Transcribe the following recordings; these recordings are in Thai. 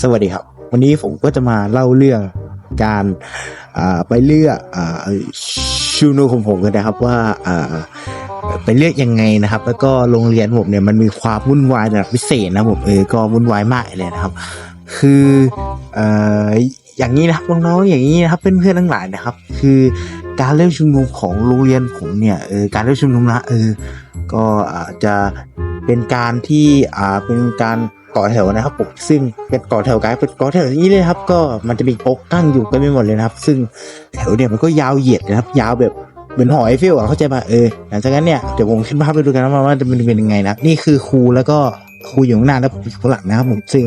สวัสดีครับ วันนี้ผมก็จะมาเล่าเรื่องการไปเลือกชูนูของผมกันนะครับว่าไปเลือกยังไงนะครับ แล้วก็โรงเรียนผมเนี่ยมันมีความวุ่นวายระดับพิเศษนะผมเออก็วุ่นวายมากเลยนะครับ คือออย่างนี้นะครับน้องๆอย่างนี้นะครับเพื่อนๆทั้งหลายนะครับ คือการเริ่มชุมนุมของโรงเรียนผมเนี่ยเออการเริ่มชุมนุมนะเออก็อาจจะเป็นการที่อ่าเป็นการ ก่อแถวนะครับผมซึ่งเป็นก่อแถวกันเป็นก่อแถวอย่างนี้เลยครับ ก็มันจะมีโป๊กตั้งอยู่กันไปหมดเลยนะครับ ซึ่งแถวเนี่ยมันก็ยาวเหยียดนะครับ ยาวแบบเหมือนหอไอเฟลอะเข้าใจป่ะเออหลังจากนั้นเนี่ยเดี๋ยวผมขึ้นภาพไปดูกันนะว่าจะเป็นยังไงนะนี่คือครูแล้วก็ครูอยู่ข้างหน้าแล้วผมอยู่ข้างหลังนะครับผมซึ่ง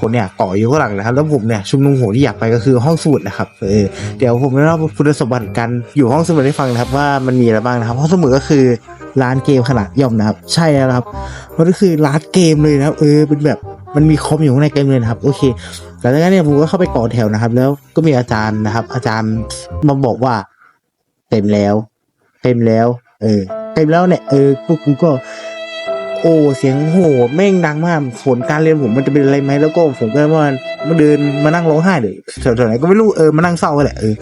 คนเนี่ยก่ออยู่ข้างหลังนะครับแล้วผมเนี่ยชุมนุมหัวที่อยากไปก็คือห้องสมุดนะครับเออเดี๋ยวผมจะเล่าคุณสมบัติการอยู่ห้องสมุดให้ฟังนะครับว่ามันมีอะไรบ้างนะครับห้องสมุดก็คือ ร้านเกมขนาดย่อมนะครับ ใช่แล้วครับมันก็คือร้านเกมเลยนะครับ เออเป็นแบบมันมีคอมอยู่ข้างในเกมเลยนะครับ โอเคหลังจากนั้นเนี่ยผมก็เข้าไปก่อแถวนะครับ แล้วก็มีอาจารย์นะครับ อาจารย์มาบอกว่า เต็มแล้ว เต็มแล้ว เออ เต็มแล้วเนี่ยเออพวกกูก็ โอ้เสียงโหแม่งดังมากผลการเรียนผมมันจะเป็นอะไรไหมแล้วก็ผมก็ว่ามาเดินมานั่งร้องไห้เลยแถวๆไหนก็ไม่รู้เออมานั่งเศร้าแหละเออ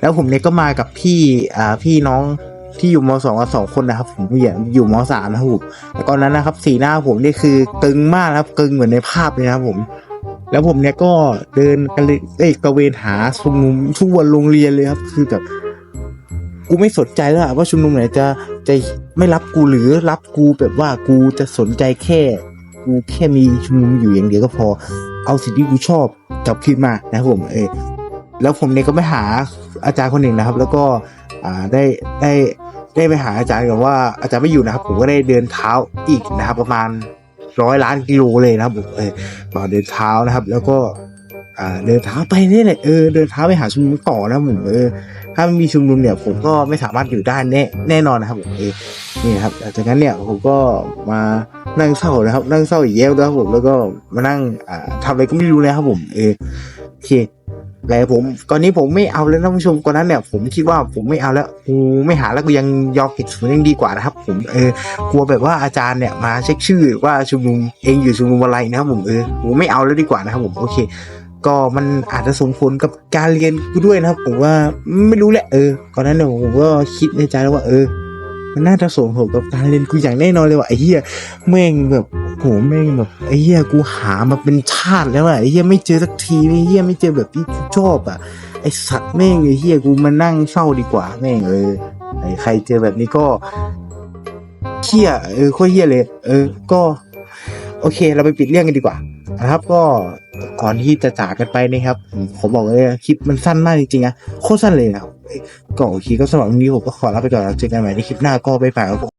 แล้วผมเนี่ยก็มากับพี่อ่าพี่น้อง ที่อยู่มสองกับสองคนนะครับ ผมอยู่อยู่มสามนะครับผมแล้วตอนนั้นนะครับ สีหน้าผมนี่คือกึงมากครับกึงเหมือนในภาพเลยนะครับผมแล้วผมเนี่ยก็เดินกันเลยเอ้กระเวนหาชุมนุมทั่วโรงเรียนเลยครับ คือแบบกูไม่สนใจแล้วอะว่าชุมนุมไหนจะจะไม่รับกูหรือรับกูแบบว่ากูจะสนใจแค่ กูแค่มีชุมนุมอยู่อย่างเดียวก็พอ เอาสิ่งที่กูชอบกลับคืนมานะครับผมเออแล้วผมเนี่ยก็ไปหาอาจารย์คนหนึ่งนะครับ แล้วก็อ่าได้ได้ ได้ไปหาอาจารย์กับว่าอาจารย์ไม่อยู่นะครับผมก็ได้เดินเท้าอีกนะครับ ประมาณร้อยล้านกิโลเลยนะครับผมเออมาเดินเท้านะครับ แล้วก็อ่าเดินเท้าไปนี่แหละเออเดินเท้าไปหาชุมนุมต่อนะผมเออถ้าไม่มีชุมนุมเนี่ย ผมก็ไม่สามารถอยู่ได้แน่แน่นอนนะครับผมเออนี่ครับจากนั้นเนี่ยผมก็มานั่งเศร้านะครับ นั่งเศร้าอีกแล้วนะครับผมแล้วก็มานั่งอ่าทำอะไรก็ไม่รู้เลยครับผมเออโอเค แต่ผมก่อนนี้ผมไม่เอาแล้วท่านผู้ชมก่อนนั้นเนี่ย ผมคิดว่าผมไม่เอาแล้วกูไม่หาแล้วกูยังยอมผิดศูนย์ยังดีกว่านะครับ ผมเออกลัวแบบว่าอาจารย์เนี่ยมาเช็คชื่อว่าชุมนุมเองอยู่ชุมนุมอะไรนะครับผมเออผมไม่เอาแล้วดีกว่านะครับผมโอเค ก็มันอาจจะส่งผลกับการเรียนกูด้วยนะครับ ผมว่าไม่รู้แหละเออก่อนนั้นเนี่ยผมก็คิดในใจแล้วว่าเออมันน่าจะส่งผลกับการเรียนกูอย่างแน่นอนเลยว่ะไอ้เหี้ยแม่งแบบ หแม่งแบบไอ้เหี้ยกูหามาเป็นชาติแล้วอะไอ้เหี้ยไม่เจอสักทีไอ้เหี้ยไม่เจอแบบที่ชอบอะไอ้สัตว์แม่งไอ้เหี้ยกูมานั่งเศร้าดีกว่าแม่งเออไอ้ใครเจอแบบนี้ก็เหี้ยเออโคตรเหี้ยเลย เออ ก็ โอเค เราไปปิดเรื่องกันดีกว่านะครับก็ก่อนที่จะจากกันไปนะครับผมบอกเลยคลิปมันสั้นมากจริงๆนะโคตรสั้นเลยนะก็โอเคก็สำหรับวันนี้ผมก็ขอลาไปก่อนแล้วเจอกันใหม่ในคลิปหน้าก็ไปฝากครับ